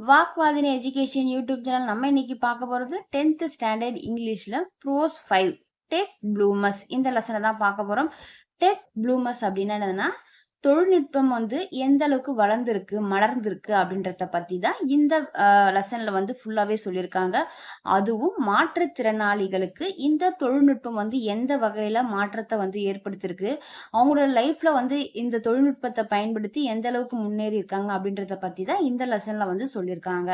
வாக்வாதினி education YouTube channel நம்ம இன்னைக்கு பார்க்க போகிறது டென்த்து ஸ்டாண்டர்ட் இங்கிலீஷில் ப்ரோஸ் ஃபைவ் டெக் ப்ளூமஸ் இந்த லெசனை தான் பார்க்க போகிறோம் டெக் ப்ளூமஸ் அப்படின்னா என்னதுன்னா தொழில்நுட்பம் வந்து எந்த அளவுக்கு வளர்ந்துருக்கு மலர்ந்திருக்கு அப்படின்றத பற்றி தான் இந்த லெசனில் வந்து ஃபுல்லாகவே சொல்லியிருக்காங்க. அதுவும் மாற்றுத்திறனாளிகளுக்கு இந்த தொழில்நுட்பம் வந்து எந்த வகையில் மாற்றத்தை வந்து ஏற்படுத்தியிருக்கு அவங்களோட லைஃப்பில் வந்து இந்த தொழில்நுட்பத்தை பயன்படுத்தி எந்த அளவுக்கு முன்னேறி இருக்காங்க அப்படின்றத பற்றி தான் இந்த லெசனில் வந்து சொல்லியிருக்காங்க.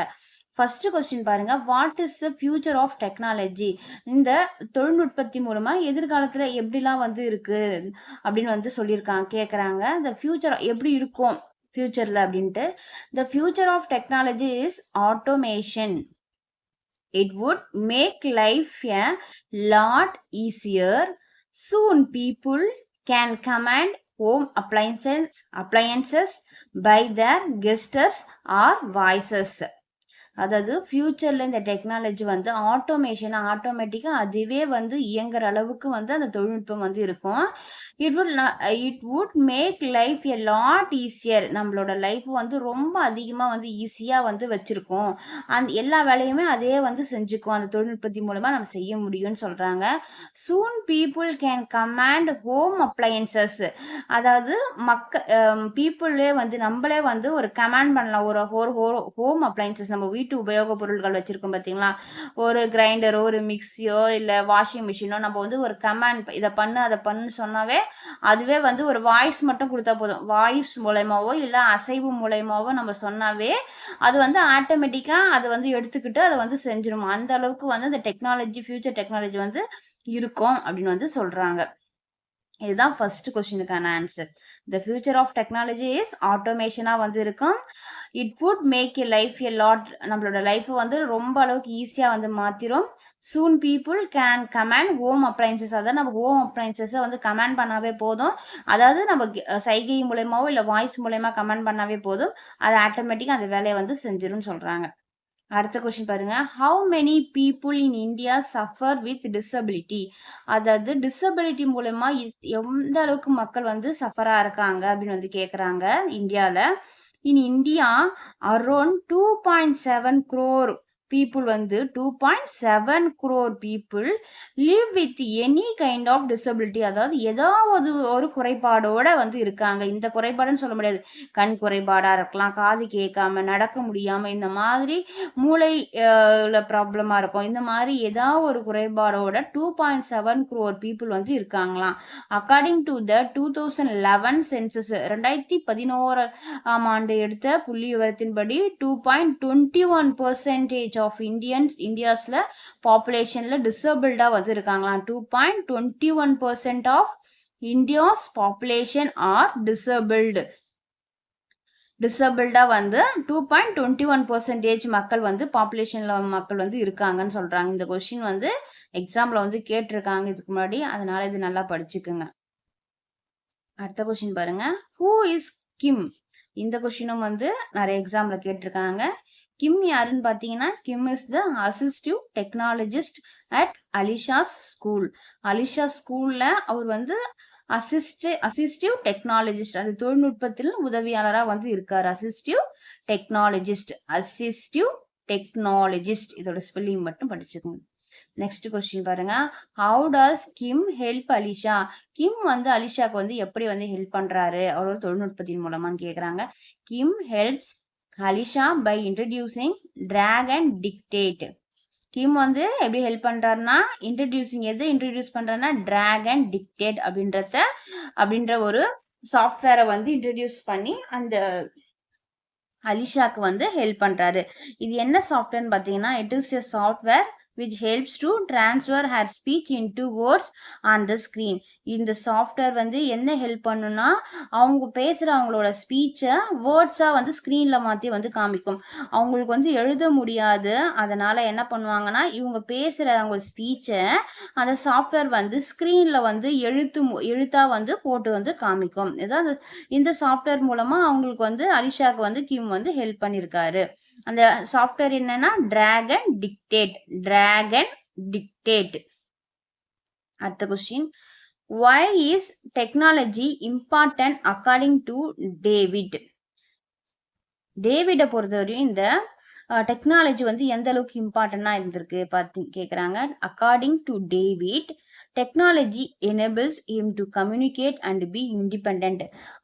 ஃபஸ்ட்டு கொஸ்டின் பாருங்க. What is the future of technology இந்த தொழில்நுட்பத்தி மூலமாக எதிர்காலத்தில் எப்படிலாம் வந்து இருக்குது அப்படின்னு வந்து சொல்லியிருக்காங்க கேட்குறாங்க இந்த ஃபியூச்சர் எப்படி இருக்கும்? ஃபியூச்சரில் அப்படின்ட்டு. The future of technology is automation it would make life a lot easier soon people can command home appliances appliances by their gestures or voices அதாவது ஃப்யூச்சரில் இந்த டெக்னாலஜி வந்து ஆட்டோமேஷன் ஆட்டோமேட்டிக்காக அதுவே வந்து இயங்குற அளவுக்கு வந்து அந்த தொழில்நுட்பம் வந்து இருக்கும். It would it would make life a lot easier நம்மளோட லைஃப் வந்து ரொம்ப அதிகமாக வந்து ஈஸியாக வந்து வச்சுருக்கோம். அந் எல்லா வேலையுமே அதே வந்து செஞ்சுக்கும். அந்த தொழில்நுட்பத்தின் மூலமாக நம்ம செய்ய முடியும்னு சொல்கிறாங்க soon people can command home appliances அதாவது மக்க பீப்புளே வந்து நம்மளே வந்து ஒரு கமாண்ட் பண்ணலாம். ஒரு ஹோர் ஹோம் அப்ளையன்சஸ் நம்ம வீட்டு உபயோக பொருட்கள் வச்சிருக்கோம் பார்த்தீங்களா ஒரு கிரைண்டரோ ஒரு மிக்சியோ இல்லை வாஷிங் மிஷினோ நம்ம வந்து ஒரு கமாண்ட் இதை பண்ணு அதை பண்ணு சொன்னாவே அதுவே வந்து ஒரு வாய்ஸ் மட்டும் கொடுத்தா போதும். வாய்ஸ் மூலயமாவோ இல்லை அசைவு மூலயமாவோ நம்ம சொன்னாவே அது வந்து ஆட்டோமேட்டிக்காக அதை வந்து எடுத்துக்கிட்டு அதை வந்து செஞ்சிடும் அந்த அளவுக்கு வந்து இந்த டெக்னாலஜி ஃபியூச்சர் டெக்னாலஜி வந்து இருக்கும் அப்படின்னு வந்து சொல்கிறாங்க இதுதான் first கொஸ்டினுக்கான answer the future of technology is ஆட்டோமேஷனாக வந்து இருக்கும். It would make a life a lot நம்மளோட லைஃப்பை வந்து ரொம்ப அளவுக்கு ஈஸியாக வந்து மாற்றிடும் soon people can command home appliances அதாவது நம்ம ஹோம் அப்ளைன்சஸை வந்து கமெண்ட் பண்ணாவே போதும். அதாவது நம்ம சைகை மூலயமாவோ இல்லை வாய்ஸ் மூலயமா கமெண்ட் பண்ணாவே போதும். அது ஆட்டோமேட்டிக்காக அந்த வேலையை வந்து செஞ்சிடும் சொல்கிறாங்க அடுத்த கொஸ்டின் பாருங்க. How many people in India suffer with disability அதாவது டிசபிலிட்டி மூலயமா எந்த அளவுக்கு மக்கள் வந்து சஃபராக இருக்காங்க அப்படின்னு வந்து கேட்குறாங்க இந்தியாவில் in India around two point seven crore people வந்து two point seven crore people live with any kind of disability அதாவது ஏதாவது ஒரு குறைபாடோட வந்து இருக்காங்க. இந்த குறைபாடுன்னு சொல்ல முடியாது. கண் குறைபாடாக இருக்கலாம் காது கேட்காம நடக்க முடியாமல் இந்த மாதிரி மூளை ப்ராப்ளமாக இருக்கும். இந்த மாதிரி ஏதாவது ஒரு குறைபாடோட two point seven crore people வந்து இருக்காங்களாம். According to the two thousand eleven census ரெண்டாயிரத்தி பதினோரு ஆம் ஆண்டு எடுத்த புள்ளி விவரத்தின்படி two point twenty one percentage of Indians இந்தியாஸில் பாப்புலேஷனில் டிசபிள்டாக வந்து இருக்காங்களாம் two point twenty one percent of India's population are disabled டிசபிள்டாக வந்து two point twenty one percentage மக்கள் வந்து பாப்புலேஷனில் மக்கள் வந்து இருக்காங்கன்னு சொல்கிறாங்க இந்த கொஷின் வந்து எக்ஸாமில் வந்து கேட்டிருக்காங்க இதுக்கு முன்னாடி. அதனால இது நல்லா படிச்சுக்குங்க. அடுத்த கொஷின் பாருங்க. ஹூ இஸ் கிம் இந்த கொஷினும் வந்து நிறைய எக்ஸாம்ல கேட்டிருக்காங்க. கிம் யாருன்னு பார்த்தீங்கன்னா Kim is the assistive technologist at Alisha's school Alisha ஸ்கூல்ல அவர் வந்து அசிஸ்ட் அசிஸ்டிவ் டெக்னாலஜிஸ்ட் அது தொழில்நுட்பத்தில் உதவியாளராக வந்து இருக்கார். அசிஸ்டிவ் டெக்னாலஜிஸ்ட் அசிஸ்டிவ் டெக்னாலஜிஸ்ட் இதோட ஸ்பெல்லிங் மட்டும் படிச்சுக்கோங்க. நெக்ஸ்ட் கொஸ்டின் பாருங்க. How does Kim help Alisha Kim வந்து அலிஷாக்கு வந்து எப்படி வந்து ஹெல்ப் பண்றாரு? அவரோட தொழில்நுட்பத்தின் மூலமான்னு கேக்குறாங்க. Kim helps Alisha by introducing Dragon and Dictate Kim வந்து எப்படி ஹெல்ப் பண்ணுறாருன்னா இன்ட்ரடியூசிங் எது இன்ட்ரடியூஸ் பண்ணுறாருன்னா டிராகன் அண்ட் டிக்டேட் அப்படின்றத அப்படின்ற ஒரு சாஃப்ட்வேரை வந்து இன்ட்ரடியூஸ் பண்ணி அந்த அலிஷாக்கு வந்து ஹெல்ப் பண்றாரு. இது என்ன சாஃப்ட்வேர்னு பார்த்தீங்கன்னா it is a software which helps to transfer her speech into words on the screen. இந்த சாஃப்ட்வேர் வந்து என்ன ஹெல்ப் பண்ணுன்னா அவங்க பேசுகிற அவங்களோட ஸ்பீச்சை வேர்ட்ஸாக வந்து ஸ்க்ரீனில் மாற்றி வந்து காமிக்கும். அவங்களுக்கு வந்து எழுத முடியாது. அதனால் என்ன பண்ணுவாங்கன்னா இவங்க பேசுகிற அவங்க ஸ்பீச்சை அந்த சாஃப்ட்வேர் வந்து ஸ்க்ரீனில் வந்து எழுத்து எழுத்தாக வந்து போட்டு வந்து காமிக்கும். ஏதாவது இந்த சாஃப்ட்வேர் மூலமாக அவங்களுக்கு வந்து அலிஷாக்கு வந்து கிம் வந்து ஹெல்ப் பண்ணியிருக்காரு அந்த சாஃப்ட்வேர் என்னன்னா டிராகன் டிக்டேட் டிராகன் டிக்டேட் அடுத்த question why is technology important according to David டேவிடை பொறுத்தவரையும் இந்த டெக்னாலஜி வந்து எந்த அளவுக்கு இம்பார்ட்டண்டா இருந்திருக்கு பார்த்து கேட்குறாங்க according to David technology enables him to communicate and be independent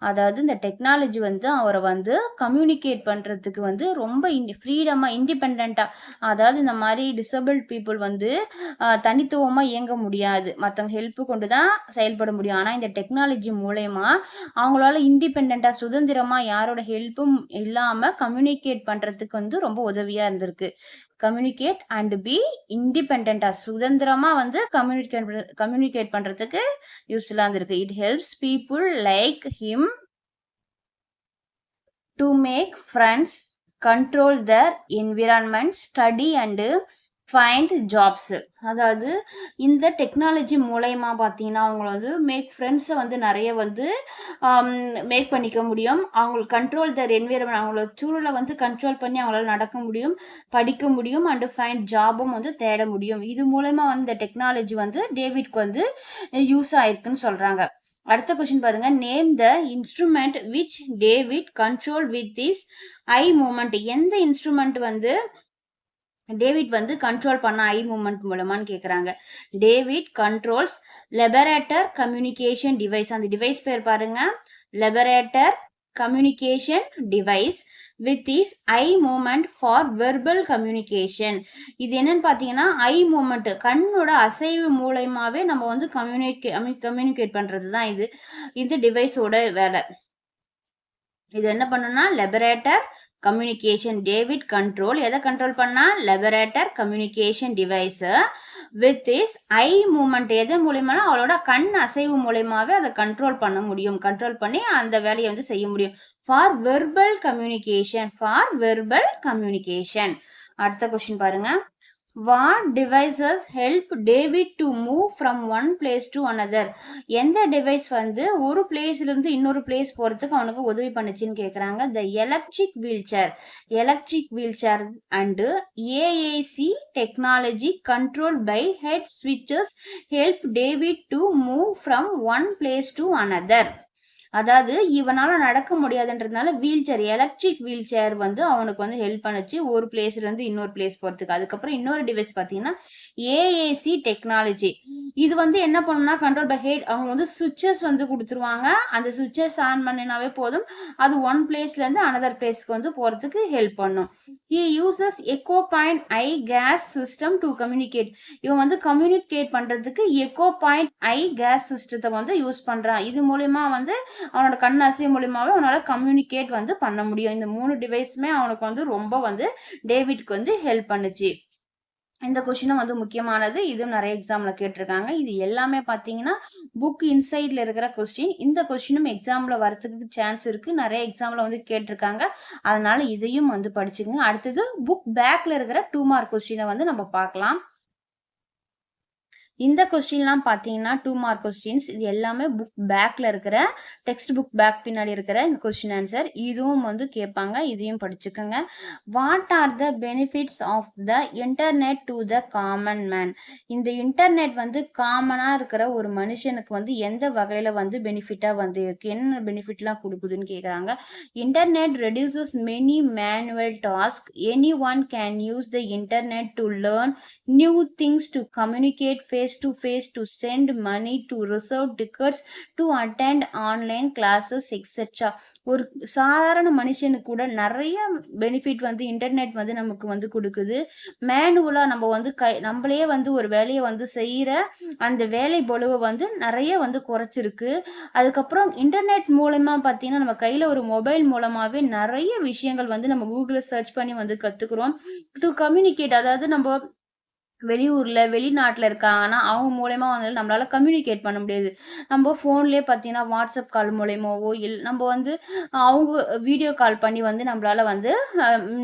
அதாவது இந்த டெக்னாலஜி வந்து அவரை வந்து கம்யூனிகேட் பண்ணுறதுக்கு வந்து ரொம்ப ஃப்ரீடமாக இண்டிபெண்ட்டாக அதாவது இந்த மாதிரி டிசபிள் பீப்புள் வந்து தனித்துவமாக இயங்க முடியாது. மற்றவங்க ஹெல்ப்பு கொண்டு தான் செயல்பட முடியும். ஆனால் இந்த டெக்னாலஜி மூலயமா அவங்களால இண்டிபெண்ட்டாக சுதந்திரமாக யாரோட ஹெல்ப்பும் இல்லாமல் கம்யூனிகேட் பண்ணுறதுக்கு வந்து ரொம்ப உதவியாக இருந்திருக்கு. கம்யூனிகேட் அண்ட் பி இண்டிபெண்டா சுதந்திரமா வந்து கம்யூனிகேட் கம்யூனிகேட் பண்றதுக்கு யூஸ்ஃபுல்லா இருந்திருக்கு. It helps people like him to make friends control their environment study and find jobs அதாவது இந்த டெக்னாலஜி மூலயமா பார்த்தீங்கன்னா அவங்கள வந்து மேக் ஃப்ரெண்ட்ஸை வந்து நிறைய வந்து um, மேக் பண்ணிக்க முடியும். அவங்களுக்கு கண்ட்ரோல் தர் என்விரான்மெண்ட் அவங்களோட சூழலை வந்து கண்ட்ரோல் பண்ணி அவங்களால நடக்க முடியும் படிக்க முடியும் அண்டு ஃபைண்ட் ஜாபும் வந்து தேட முடியும். இது மூலயமா வந்து இந்த டெக்னாலஜி வந்து டேவிட்க்கு வந்து யூஸ் ஆயிருக்குன்னு சொல்கிறாங்க அடுத்த கொஸ்டின் பாருங்க. Name the instrument which David control with this eye movement எந்த இன்ஸ்ட்ருமெண்ட் வந்து டேவிட் வந்து கண்ட்ரோல் பண்ண ஐ மூமெண்ட் மூலமான்னு கேட்குறாங்க David controls Liberator communication device அந்த டிவைஸ் பேர் பாருங்க. Liberator communication device with his eye movement for verbal communication இது என்னன்னு பார்த்தீங்கன்னா ஐ மூமெண்ட் கண்ணோட அசைவு மூலயமாவே நம்ம வந்து கம்யூனிகே கம்யூனிகேட் பண்ணுறது தான் இது. இது டிவைஸோட வேலை. இது என்ன பண்ணுன்னா லெபரேட்டர் கம்யூனிகேஷன் டேவிட் கண்ட்ரோல் எதை கண்ட்ரோல் பண்ணா? Liberator communication device with his eye movement எது மூலியமானா? அவளோட கண் அசைவு மூலியமாவே அதை கண்ட்ரோல் பண்ண முடியும். கண்ட்ரோல் பண்ணி அந்த வேலையை வந்து செய்ய முடியும். For verbal communication for verbal communication அடுத்த கொஸ்டின் பாருங்க. What devices help David to move from one place to another எந்த டிவைஸ் வந்து ஒரு பிளேஸ்லேருந்து இன்னொரு பிளேஸ் போகிறதுக்கு அவனுக்கு உதவி பண்ணுச்சுன்னு கேட்குறாங்க the electric wheelchair electric wheelchair and AAC technology control by head ஸ்விட்சஸ் help David to move from one place to another அதாவது இவனால நடக்க முடியாதுன்றதுனால wheelchair electric wheelchair வந்து அவனுக்கு வந்து ஹெல்ப் பண்ணுச்சு. ஒரு பிளேஸ்ல இருந்து இன்னொரு பிளேஸ் போறதுக்கு. அதுக்கப்புறம் இன்னொரு டிவைஸ் பாத்தீங்கன்னா ஏஏசி டெக்னாலஜி இது வந்து என்ன பண்ணும்னா கண்ட்ரோல் பை ஹெட் அவங்க வந்து சுவிட்சஸ் வந்து கொடுத்துருவாங்க. அந்த சுவிட்சஸ் ஆன் பண்ணினாவே போதும். அது ஒன் பிளேஸ்ல இருந்து அனதர் பிளேஸ்க்கு வந்து போறதுக்கு ஹெல்ப் பண்ணும். He uses ECO point eye gaze system to communicate இவன் வந்து கம்யூனிகேட் பண்றதுக்கு எக்கோ பாயிண்ட் ஐ கேஸ் சிஸ்டத்தை வந்து யூஸ் பண்றான். இது மூலயமா வந்து அவனோட கண் அசை மூலியமாகவே அவனால கம்யூனிகேட் வந்து பண்ண முடியும். இந்த மூணு டிவைஸுமே அவனுக்கு வந்து ரொம்ப வந்து டேவிட்க்கு வந்து ஹெல்ப் பண்ணுச்சு. இந்த கொஷினும் வந்து முக்கியமானது. இதுவும் நிறைய எக்ஸாம்ல கேட்டிருக்காங்க. இது எல்லாமே பாத்தீங்கன்னா புக் இன்சைட்ல இருக்கிற கொஸ்டின் இந்த கொஸ்டினும் எக்ஸாம்ல வரதுக்கு சான்ஸ் இருக்கு. நிறைய எக்ஸாம்ல வந்து கேட்டிருக்காங்க. அதனால இதையும் வந்து படிச்சுக்கோங்க. அடுத்தது புக் பேக்ல இருக்கிற டூ மார்க் கொஸ்டினை வந்து நம்ம பார்க்கலாம். இந்த கொஸ்டின்லாம் பார்த்தீங்கன்னா டூ மார்க் கொஸ்டின்ஸ் இது எல்லாமே புக் பேக்ல இருக்கிற டெக்ஸ்ட் புக் பேக் பின்னாடி இருக்கிற இந்த கொஸ்டின் ஆன்சர் இதுவும் வந்து கேட்பாங்க இதையும் படிச்சுக்கோங்க. What are the benefits of the internet to the common man இந்த இன்டர்நெட் வந்து காமனா இருக்கிற ஒரு மனுஷனுக்கு வந்து எந்த வகையில வந்து பெனிஃபிட்டா வந்து இருக்கு? என்ன பெனிஃபிட்லாம் கொடுக்குதுன்னு கேட்குறாங்க internet reduces many manual task any one can use the internet to learn new things to communicate face to face to send money, to reserve tickets, to attend online classes, etc. ஒரு சாதாரண மனுஷனுக்கு கூட நிறைய benefit வந்து internet வந்து நமக்கு வந்து கொடுக்குது. மேனுவலாக நம்ம வந்து கை நம்மளே வந்து ஒரு வேலையை வந்து செய்கிற அந்த வேலை பொழுவை வந்து நிறைய வந்து குறைச்சிருக்கு. அதுக்கப்புறம் இன்டர்நெட் மூலமா பார்த்தீங்கன்னா நம்ம கையில் ஒரு மொபைல் மூலமாகவே நிறைய விஷயங்கள் வந்து நம்ம கூகுளில் சர்ச் பண்ணி வந்து கற்றுக்குறோம் டு கம்யூனிகேட் அதாவது நம்ம வெளியூரில் வெளிநாட்டில் இருக்காங்கன்னா அவங்க மூலயமா வந்து நம்மளால கம்யூனிகேட் பண்ண முடியாது. நம்ம ஃபோன்லேயே பார்த்தீங்கன்னா வாட்ஸ்அப் கால் மூலயமாவோ இல் நம்ம வந்து அவங்க வீடியோ கால் பண்ணி வந்து நம்மளால வந்து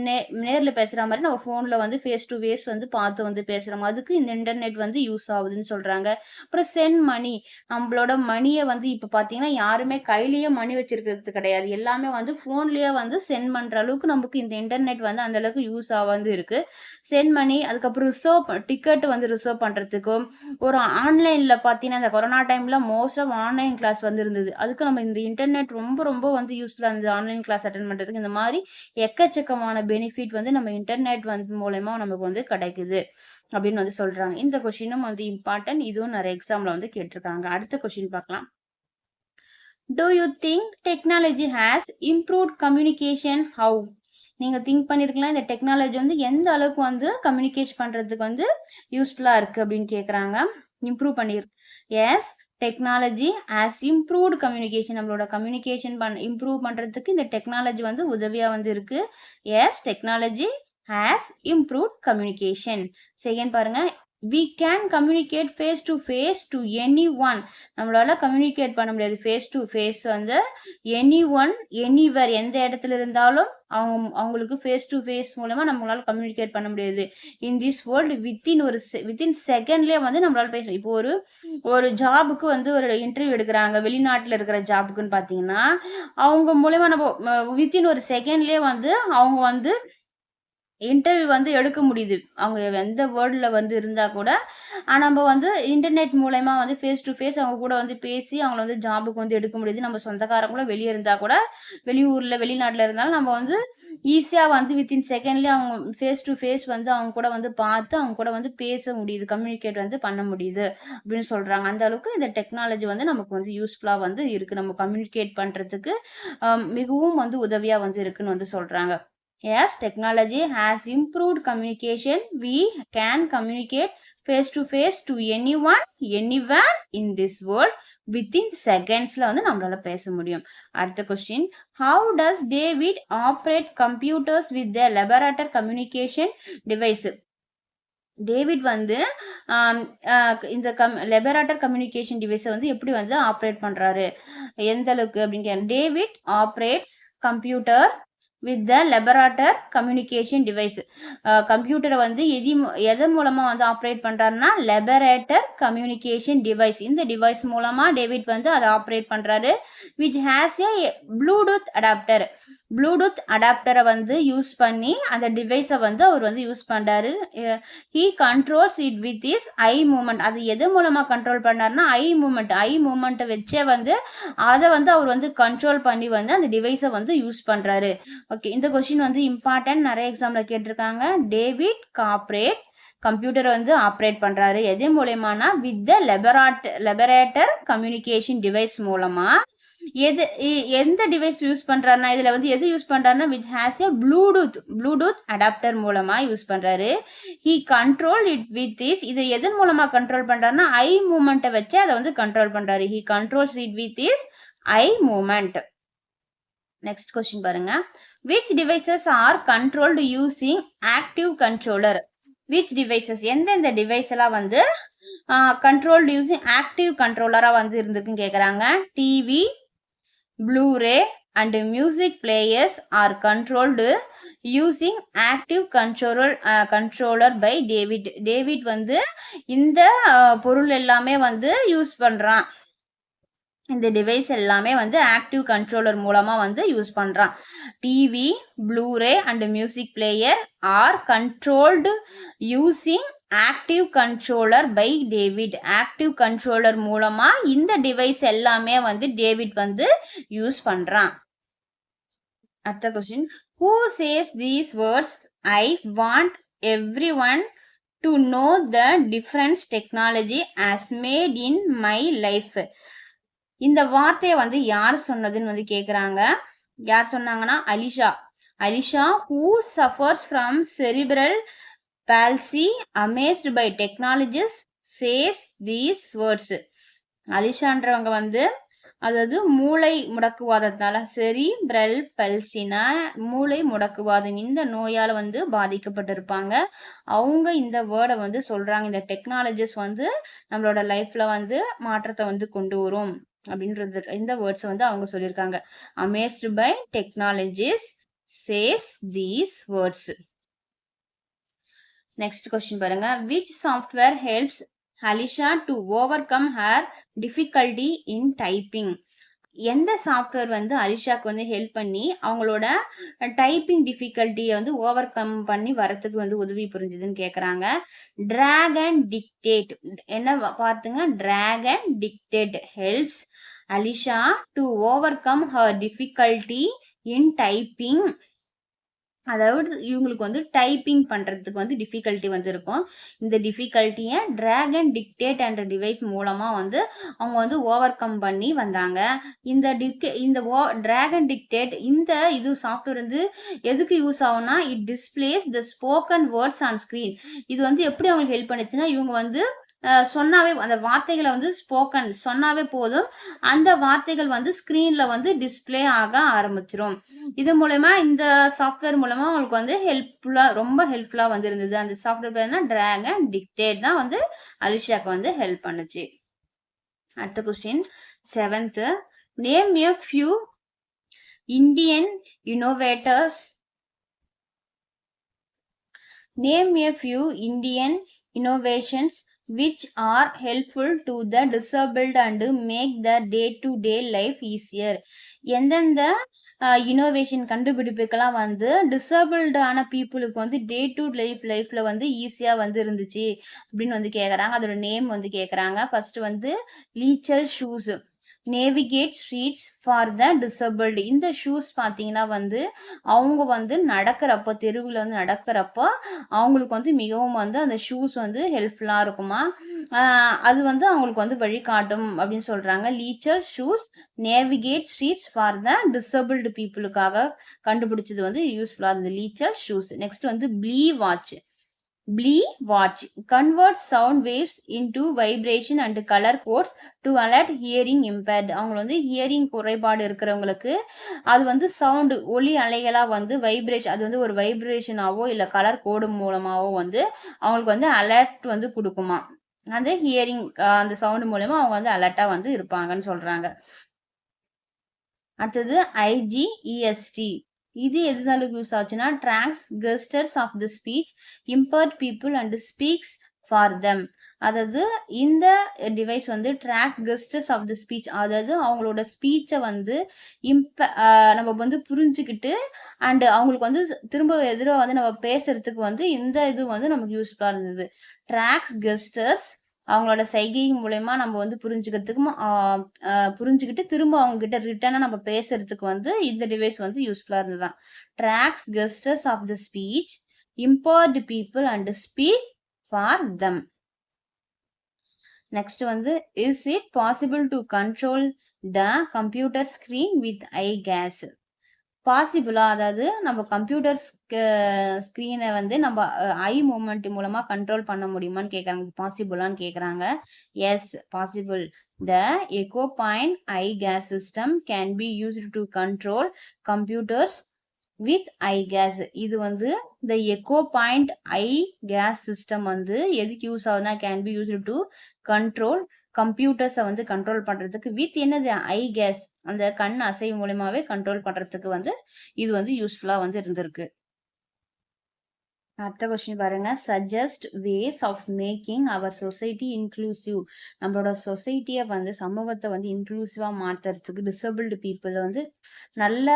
நே நேரில் பேசுகிற மாதிரி நம்ம ஃபோனில் வந்து ஃபேஸ் டு ஃபேஸ் வந்து பார்த்து வந்து பேசுகிறோம் அதுக்கு இந்த இன்டர்நெட் வந்து யூஸ் ஆகுதுன்னு சொல்கிறாங்க அப்புறம் சென்ட் மணி நம்மளோட மணியை வந்து இப்போ பார்த்தீங்கன்னா யாருமே கையிலேயே மணி வச்சிருக்கிறது கிடையாது. எல்லாமே வந்து ஃபோன்லேயே வந்து சென்ட் பண்ணுற அளவுக்கு நமக்கு இந்த இன்டர்நெட் வந்து அந்தளவுக்கு யூஸ் யூஸ் ஆகாது இருக்குது சென்ட் மணி அதுக்கப்புறம் ரிசர்வ் டிக்கெட் வந்து ரிசர்வ் பண்ணுறதுக்கும் ஒரு ஆன்லைனில் பார்த்தீங்கன்னா இந்த கொரோனா டைமில் மோஸ்ட் ஆஃப் ஆன்லைன் கிளாஸ் வந்து இருந்தது அதுக்கு நம்ம இந்த இன்டர்நெட் ரொம்ப ரொம்ப வந்து யூஸ்ஃபுல்லாக இருந்தது. ஆன்லைன் கிளாஸ் அட்டன் பண்ணுறதுக்கு இந்த மாதிரி எக்கச்சக்கமான பெனிஃபிட் வந்து நம்ம இன்டர்நெட் வந்து மூலயமா நமக்கு வந்து கிடைக்குது அப்படின்னு வந்து சொல்கிறாங்க இந்த கொஷினும் வந்து இம்பார்ட்டன்ட் இதுவும் நிறைய எக்ஸாமில் வந்து கேட்டிருக்காங்க. அடுத்த கொஷின் பார்க்கலாம். Do you think technology has improved communication? How? நீங்கள் திங்க் பண்ணியிருக்கலாம் இந்த டெக்னாலஜி வந்து எந்த அளவுக்கு வந்து கம்யூனிகேட் பண்ணுறதுக்கு வந்து யூஸ்ஃபுல்லாக இருக்குது அப்படின்னு கேட்குறாங்க இம்ப்ரூவ் பண்ணியிருக்கு yes technology has improved communication நம்மளோட கம்யூனிகேஷன் பண் இம்ப்ரூவ் பண்ணுறதுக்கு இந்த டெக்னாலஜி வந்து உதவியாக வந்து இருக்குது yes technology has improved communication second பாருங்க we can communicate face to face to any one நம்மளால கம்யூனிகேட் பண்ண முடியாது. ஃபேஸ் டு ஃபேஸ் வந்து எனி ஒன் எனிவர் எந்த இடத்துல இருந்தாலும் அவங்க அவங்களுக்கு ஃபேஸ் டு ஃபேஸ் மூலமா நம்மளால கம்யூனிகேட் பண்ண முடியாது. இன் திஸ் வேர்ல்டு வித்தின் ஒரு வித்தின் செகண்ட்லேயே வந்து நம்மளால பேச இப்போ ஒரு ஒரு ஜாபுக்கு வந்து ஒரு இன்டர்வியூ எடுக்கிறாங்க. வெளிநாட்டில் இருக்கிற ஜாபுக்குன்னு பார்த்தீங்கன்னா அவங்க மூலயமா நம்ம வித்தின் ஒரு செகண்ட்லேயே வந்து அவங்க வந்து இன்டர்வியூ வந்து எடுக்க முடியுது. அவங்க எந்த வேர்ல்டில் வந்து இருந்தால் கூட நம்ம வந்து இன்டர்நெட் மூலயமா வந்து ஃபேஸ் டு ஃபேஸ் அவங்க கூட வந்து பேசி அவங்கள வந்து ஜாபுக்கு வந்து எடுக்க முடியுது. நம்ம சொந்தக்காரங்களும் வெளியே இருந்தால் கூட வெளியூரில் வெளிநாட்டில் இருந்தாலும் நம்ம வந்து ஈஸியாக வந்து வித்தின் செகண்ட்லேயே அவங்க ஃபேஸ் டு ஃபேஸ் வந்து அவங்க கூட வந்து பார்த்து அவங்க கூட வந்து பேச முடியுது. கம்யூனிகேட் வந்து பண்ண முடியுது அப்படின்னு சொல்கிறாங்க அந்த அளவுக்கு இந்த டெக்னாலஜி வந்து நமக்கு வந்து யூஸ்ஃபுல்லாக வந்து இருக்குது நம்ம கம்யூனிகேட் பண்ணுறதுக்கு மிகவும் வந்து உதவியாக வந்து இருக்குன்னு வந்து சொல்கிறாங்க Yes, technology has improved communication. We can communicate face face face any one anywhere in this world within செகண்ட்ஸில் வந்து நம்மளால பேச முடியும். அடுத்த question how does David operate computers with the Liberator communication device David வந்து இந்த கம் லெபரேட்டர் கம்யூனிகேஷன் டிவைஸை வந்து எப்படி வந்து ஆப்ரேட் பண்ணுறாரு எந்த அளவுக்கு அப்படின்னு David operates computer with the Liberator communication device கம்ப்யூட்டரை வந்து எதி எதன் மூலமாக வந்து ஆப்ரேட் பண்ணுறாருன்னா லெபரேட்டர் கம்யூனிகேஷன் டிவைஸ் இந்த டிவைஸ் மூலமாக டேவிட் வந்து அதை ஆப்ரேட் பண்ணுறாரு which has a Bluetooth adapter Bluetooth அடாப்டரை வந்து யூஸ் பண்ணி அந்த டிவைஸை வந்து அவர் வந்து யூஸ் பண்ணுறாரு he controls it with his eye movement அது எது மூலமாக கண்ட்ரோல் பண்ணாருன்னா ஐ மூமெண்ட் ஐ மூமெண்ட்டை வச்சே வந்து அதை வந்து அவர் வந்து கண்ட்ரோல் பண்ணி வந்து அந்த டிவைஸை வந்து யூஸ் பண்ணுறாரு ஓகே இந்த கொஸ்டின் வந்து இம்பார்ட்டன்ட் நிறைய எக்ஸாமில் கேட்டிருக்காங்க. டேவிட் காப்ரேட் கம்ப்யூட்டர் வந்து ஆப்ரேட் பண்ணுறாரு எது மூலயமானா with the Liberator Liberator communication device மூலமாக எது எந்த டிவைஸ் யூஸ் பண்றாருன்னா இதுல வந்து எது யூஸ் பண்றாருன்னா which has a Bluetooth Bluetooth adapter மூலமா யூஸ் பண்றாரு. He control it with his இது எதன் மூலமா கண்ட்ரோல் பண்றாருன்னா ஐ மூமெண்ட்டை வச்சு அதை வந்து கண்ட்ரோல் பண்றாரு. He controls it with his eye movement next question பாருங்க. Which devices are controlled using active controller which devices எந்தெந்த டிவைஸ் எல்லாம் வந்து கண்ட்ரோல்டு யூஸிங் ஆக்டிவ் கண்ட்ரோலராக வந்து இருந்திருக்குன்னு கேட்குறாங்க TV Blu-ray and music players are controlled using active control controller by David David வந்து இந்த uh, பொருள் எல்லாமே வந்து யூஸ் பண்ணுறான் இந்த டிவைஸ் எல்லாமே வந்து ஆக்டிவ் கண்ட்ரோலர் மூலமாக வந்து யூஸ் பண்ணுறான் TV Blu-ray and music player are controlled using active controller by David. Active controller மூலமாக இந்த டிவைஸ் எல்லாமே வந்து டேவிட் வந்து யூஸ் பண்ணுறான் அடுத்த question who says these words I want every one to know the difference technology has made in my life இந்த வார்த்தையை வந்து யார் சொன்னதுன்னு வந்து கேட்குறாங்க யார் சொன்னாங்கன்னா Alisha. Alisha who suffers from cerebral palsy amazed by technologies says these words அலிஷான்றவங்க வந்து அதாவது மூளை முடக்குவாதத்தால சரி பிரல் பல்சினா மூளை முடக்குவாதம் இந்த நோயால் வந்து பாதிக்கப்பட்டிருப்பாங்க. அவங்க இந்த வேர்டை வந்து சொல்றாங்க. இந்த டெக்னாலஜிஸ் வந்து நம்மளோட லைஃப்ல வந்து மாற்றத்தை வந்து கொண்டு வரும். அப்படின்றது இந்த வேர்ட்ஸ் வந்து அவங்க சொல்லியிருக்காங்க. Amazed by technologies says these words next question பாருங்க. Which software helps Alisha to overcome her difficulty in typing எந்த சாஃப்ட்வேர் வந்து அலிஷாக்கு வந்து ஹெல்ப் பண்ணி அவங்களோட டைப்பிங் டிஃபிகல்ட்டியை வந்து ஓவர் கம் பண்ணி வரத்துக்கு வந்து உதவி புரிஞ்சுதுன்னு கேட்குறாங்க டிராகன் டிக்டேட் என்ன பார்த்துங்க Dragon Dictate helps Alisha to overcome her difficulty in typing அதாவது இவங்களுக்கு வந்து டைப்பிங் பண்ணுறதுக்கு வந்து டிஃபிகல்ட்டி வந்து இருக்கும் இந்த டிஃபிகல்ட்டியை ட்ராகன் டிக்டேட் என்ற டிவைஸ் மூலமாக வந்து அவங்க வந்து ஓவர் கம் பண்ணி வந்தாங்க. இந்த டிக் இந்த ஓ ட்ராகன் டிக்டேட் இந்த இது சாஃப்ட்வேர் வந்து எதுக்கு யூஸ் ஆகும்னா it displays the spoken words on screen இது வந்து எப்படி அவங்களுக்கு ஹெல்ப் பண்ணுச்சுன்னா இவங்க வந்து சொன்னாவே அந்த வார்த்தைகளை வந்து ஸ்போக்கன் சொன்னாவே போதும். அந்த வார்த்தைகள் வந்து ஸ்க்ரீனில் வந்து டிஸ்ப்ளே ஆக ஆரம்பிச்சிரும். இது மூலயமா இந்த சாஃப்ட்வேர் மூலமா உங்களுக்கு வந்து ஹெல்ப்ஃபுல்லா ரொம்ப ஹெல்ப்ஃபுல்லா வந்து இருந்தது அந்த சாஃப்ட்வேர் பேர்னா ட்ராக் அண்ட் டிக்டேட் தான் வந்து அலிஷாக்கு வந்து ஹெல்ப் பண்ணுச்சு. அடுத்த question seventh name a few Indian innovators name a few Indian innovations. Which are helpful to the disabled and make their day to day life easier. எந்தெந்த innovation கண்டுபிடிப்புக்கெல்லாம் வந்து டிசபிள்டான பீப்புளுக்கு வந்து டே டு லைஃப் லைஃப்பில் வந்து ஈஸியாக வந்து இருந்துச்சு அப்படின்னு வந்து கேட்குறாங்க அதோட நேம் வந்து கேட்குறாங்க ஃபஸ்ட்டு வந்து Lechal shoes navigate streets for the disabled இந்த ஷூஸ் பார்த்தீங்கன்னா வந்து அவங்க வந்து நடக்கிறப்போ தெருவில் வந்து நடக்கிறப்போ அவங்களுக்கு வந்து மிகவும் வந்து அந்த ஷூஸ் வந்து ஹெல்ப்ஃபுல்லாக இருக்குமா? அது வந்து அவங்களுக்கு வந்து வழிகாட்டும் அப்படின்னு சொல்கிறாங்க Lechal shoes navigate streets for the disabled பீப்புளுக்காக கண்டுபிடிச்சது வந்து யூஸ்ஃபுல்லாக இருந்தது. லீச்சர் ஷூஸ் நெக்ஸ்ட் வந்து Blee watch Blee watch converts sound waves into vibration and colour codes to alert hearing impaired அவங்க வந்து ஹியரிங் குறைபாடு இருக்கிறவங்களுக்கு அது வந்து சவுண்டு ஒலி அலைகளாக வந்து வைப்ரேஷன் அது வந்து ஒரு வைப்ரேஷனாவோ இல்லை கலர் கோடு மூலமாகவோ வந்து அவங்களுக்கு வந்து அலர்ட் வந்து கொடுக்குமா. அந்த ஹியரிங் அந்த சவுண்டு மூலயமா அவங்க வந்து அலர்ட்டாக வந்து இருப்பாங்கன்னு சொல்கிறாங்க அடுத்தது ஐஜிஇஎஸ்டி இது எதுனாலுக்கு யூஸ் ஆச்சுன்னா tracks gestures of the speech impaired people and speaks for them அதாவது இந்த டிவைஸ் வந்து track gestures of the speech அதாவது அவங்களோட ஸ்பீச்சை வந்து இம்ப நம்ம வந்து புரிஞ்சுக்கிட்டு அண்டு அவங்களுக்கு வந்து திரும்ப எதிராக வந்து நம்ம பேசுறதுக்கு வந்து இந்த இது வந்து நமக்கு யூஸ்ஃபுல்லாக இருந்தது. ட்ராக்ஸ் கெஸ்டர்ஸ் அவங்களோட சைகை மூலயமா நம்ம வந்து புரிஞ்சுக்கிறதுக்கும் புரிஞ்சுக்கிட்டு திரும்ப அவங்க கிட்ட ரிட்டர்னாக நம்ம பேசுறதுக்கு வந்து இந்த டிவைஸ் வந்து யூஸ்ஃபுல்லாக இருந்ததுதான். Tracks gestures of the speech impaired people and speak for them next வந்து is it possible to control the computer screen with eye gaze பாசிபிளா அதாவது நம்ம கம்ப்யூட்டர் ஸ்க்ரீனை வந்து நம்ம ஐ மூமெண்ட் மூலமா கண்ட்ரோல் பண்ண முடியுமான்னு கேட்குறாங்க பாசிபிளான்னு கேட்குறாங்க yes possible the ECO point eye gaze system can be used to control computers with eye gaze இது வந்து இந்த ECO point eye gaze system வந்து எதுக்கு யூஸ் ஆகுதுன்னா can be used to control கம்ப்யூட்டர்ஸை வந்து கண்ட்ரோல் பண்ணுறதுக்கு வித் என்னது? ஐ கேஸ் அந்த கண் அசைவு மூலியமாவே கண்ட்ரோல் பண்ணுறதுக்கு வந்து இது வந்து யூஸ்ஃபுல்லாக வந்து இருந்திருக்கு. அடுத்த கொஸ்டின் பாருங்க. Suggest ways of making our society inclusive நம்மளோட சொசைட்டியை வந்து சமூகத்தை வந்து இன்க்ளூசிவாக மாற்றுறதுக்கு டிசபிள்டு பீப்புள் வந்து நல்ல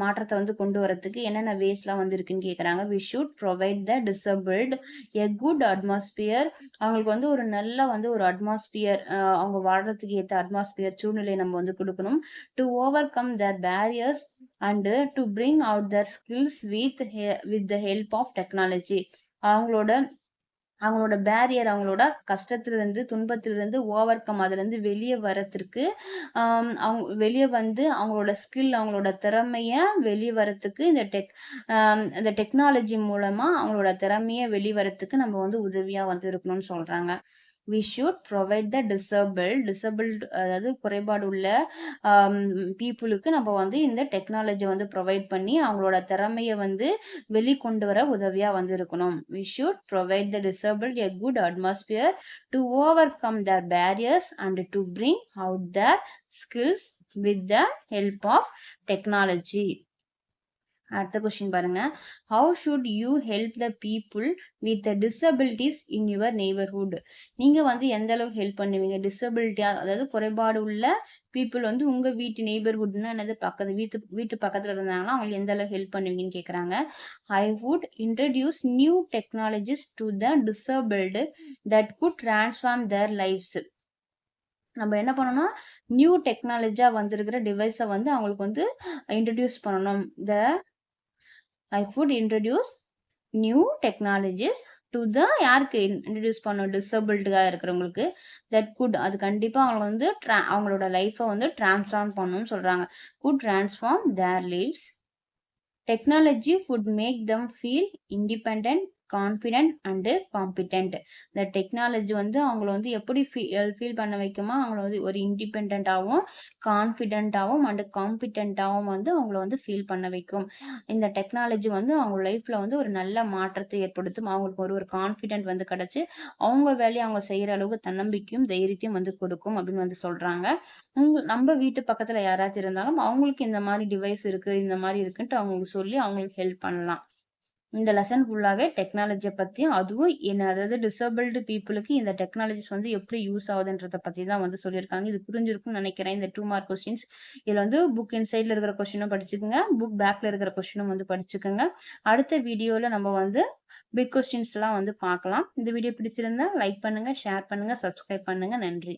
மாற்றத்தை வந்து கொண்டு வரதுக்கு என்னென்ன வேஸ்லாம் வந்து இருக்குன்னு கேட்குறாங்க we should provide the disabled a good atmosphere அவங்களுக்கு வந்து ஒரு நல்ல வந்து ஒரு அட்மாஸ்பியர் அவங்க வாழ்றதுக்கு ஏற்ற அட்மாஸ்பியர் சூழ்நிலையை நம்ம வந்து கொடுக்கணும். To overcome their barriers and to bring out their skills with with the help of technology அவங்களோட அவங்களோட பேரியர் அவங்களோட கஷ்டத்துலேருந்து துன்பத்திலிருந்து ஓவர் கம் அதுலேருந்து வெளியே வரத்துக்கு அவங்க வெளியே வந்து அவங்களோட ஸ்கில் அவங்களோட திறமையை வெளியே வரத்துக்கு இந்த டெக் இந்த டெக்னாலஜி மூலமாக அவங்களோட திறமையை வெளியே வரத்துக்கு நம்ம வந்து உதவியாக வந்து இருக்கணும்னு சொல்கிறாங்க we should provide the disable disabled அதாவது குறைபாடு உள்ள பீப்புளுக்கு நம்ம வந்து இந்த டெக்னாலஜி வந்து ப்ரொவைட் பண்ணி அவங்களோட திறமையை வந்து வெளிக்கொண்டு வர உதவியாக வந்து இருக்கணும் we should provide the disable a good atmosphere to overcome their barriers and to bring out their skills with the help of technology அடுத்த கொஸ்டின் பாருங்க. How should you help the people with disabilities in your neighbourhood நீங்க வந்து எந்த அளவுக்கு help பண்ணுவீங்க? டிசபிலிட்டியா அதாவது குறைபாடு உள்ள பீப்புள் வந்து உங்க வீட்டு நெய்பர்ஹுட்னா என்னது பக்கத்து வீட்டு வீட்டு பக்கத்துல இருந்தாங்கன்னா அவங்களுக்கு எந்த அளவுக்கு ஹெல்ப் பண்ணுவீங்கன்னு கேக்குறாங்க. I would introduce new technologies to the disabled that could transform their lives நம்ம என்ன பண்ணணும்னா நியூ டெக்னாலஜியா வந்திருக்கிற டிவைஸை வந்து அவங்களுக்கு வந்து இன்ட்ரடியூஸ் பண்ணணும். The I would introduce new technologies to the யாருக்கு இன்ட்ரடியூஸ் பண்ணும்? டிசபிள்டுக்காக இருக்கிறவங்களுக்கு. தட் குட் அது கண்டிப்பாக அவங்க வந்து ட்ரா அவங்களோட லைஃப்பை வந்து டிரான்ஸ்ஃபார்ம் பண்ணணும்னு சொல்கிறாங்க could transform their lives technology could make them feel independent confident and competent இந்த டெக்னாலஜி வந்து அவங்கள வந்து எப்படி ஃபீல் ஃபீல் பண்ண வைக்குமா அவங்கள வந்து ஒரு இண்டிபெண்ட்டாகவும் கான்ஃபிடென்ட்டாகவும் அண்டு காம்பிடென்ட்டாகவும் வந்து அவங்கள வந்து ஃபீல் பண்ண வைக்கும். இந்த டெக்னாலஜி வந்து அவங்க லைஃப்பில் வந்து ஒரு நல்ல மாற்றத்தை ஏற்படுத்தும். அவங்களுக்கு ஒரு ஒரு கான்ஃபிடென்ட் வந்து கிடச்சி அவங்க வேலையை அவங்க செய்கிற அளவுக்கு தன்னம்பிக்கையும் தைரியத்தையும் வந்து கொடுக்கும் அப்படின்னு வந்து சொல்கிறாங்க உங்க நம்ம வீட்டு பக்கத்தில் யாராச்சும் இருந்தாலும் அவங்களுக்கு இந்த மாதிரி டிவைஸ் இருக்குது இந்த மாதிரி இருக்குன்ட்டு அவங்களுக்கு சொல்லி அவங்களுக்கு ஹெல்ப் பண்ணலாம். இந்த லெசன் ஃபுல்லாகவே டெக்னாலஜியை பற்றியும் அதுவும் என்ன அதாவது டிசபிள்டு பீப்புளுக்கு இந்த டெக்னாலஜிஸ் வந்து எப்படி யூஸ் ஆகுதுன்றத பற்றி தான் வந்து சொல்லியிருக்காங்க. இது புரிஞ்சிருக்கும்னு நினைக்கிறேன் இந்த டூ மார்க் கொஸ்டின்ஸ் இதில் வந்து புக் இன்சைடில் இருக்கிற கொஸ்டினும் படிச்சுக்கோங்க புக் பேக்ல இருக்கிற கொஸ்டினும் வந்து படிச்சுக்கோங்க. அடுத்த வீடியோவில் நம்ம வந்து பிக் கொஸ்டின்ஸ்லாம் வந்து பார்க்கலாம். இந்த வீடியோ பிடிச்சிருந்தா லைக் பண்ணுங்கள் ஷேர் பண்ணுங்கள் சப்ஸ்கிரைப் பண்ணுங்கள் நன்றி.